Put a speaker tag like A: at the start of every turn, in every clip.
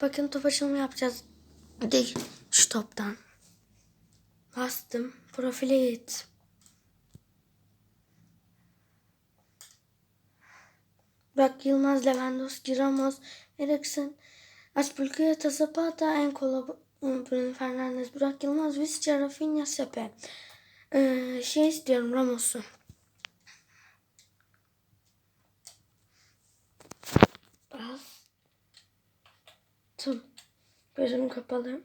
A: Bakın top açılımı yapacağız. Değil. Şu toptan. Bastım. Profile git. Burak Yılmaz, Lewandowski, Ramos, Eriksen, Aspilicueta, Zapata, Enkola, Bruno Fernandes, Burak Yılmaz, Visca, Rafinha, Sepe. Ee, şey istiyorum Ramos'u. Gözüm kapalı.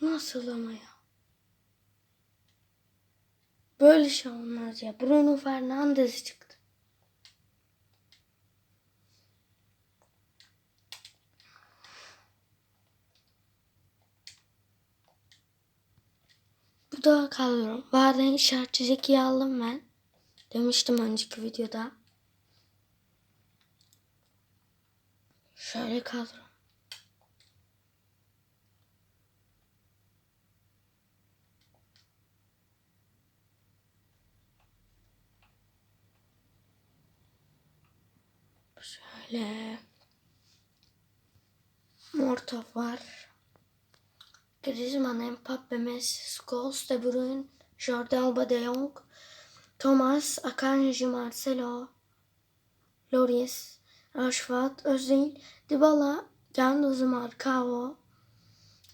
A: Nasıl ama ya? Böyle şey olmaz ya. Bruno Fernandes çıktı. Bu da kadro. Varden işaretçi Zeki'yi aldım ben. Demiştim önceki videoda. Şöyle kadro. Şöyle. Mortov var. Griezmann, Mbappe, Messi, Scholes, De Bruyne, Jordi Alba, De Jong, Thomas, Akanji, Marcelo, Loris, Rashford, Özil, Dybala, Ganduzi, Marcao,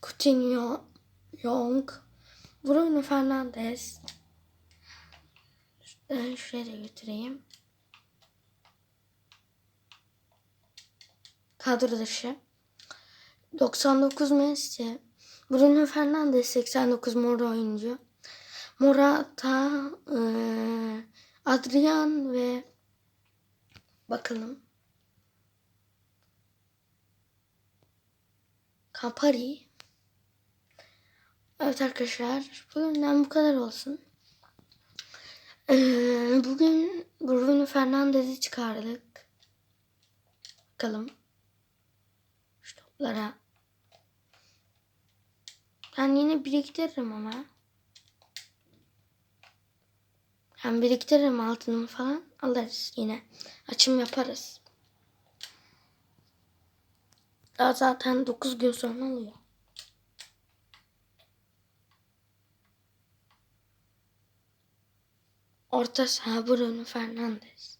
A: Coutinho, Young, Bruno Fernandes. Ben şuraya da götüreyim. Kadro dışı. 99 Messi. Bruno Fernandes 89 Mora oyuncu. Morata, eee, Adrian ve bakalım. Campari. Evet arkadaşlar bugünden bu kadar olsun. Eee, bugün Bruno Fernandes'i çıkardık. Bakalım. Şu toplara. Ben yine biriktiririm ama. Hem biriktiririm altını falan alırız yine. Açım yaparız. Daha zaten 9 gün sonra oluyor. Orta saha Bruno Fernandes.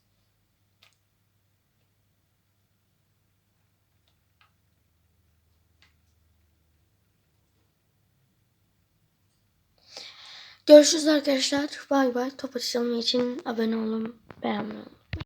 A: Görüşürüz arkadaşlar. Bay bay. Top için abone olun. Beğenmeyi.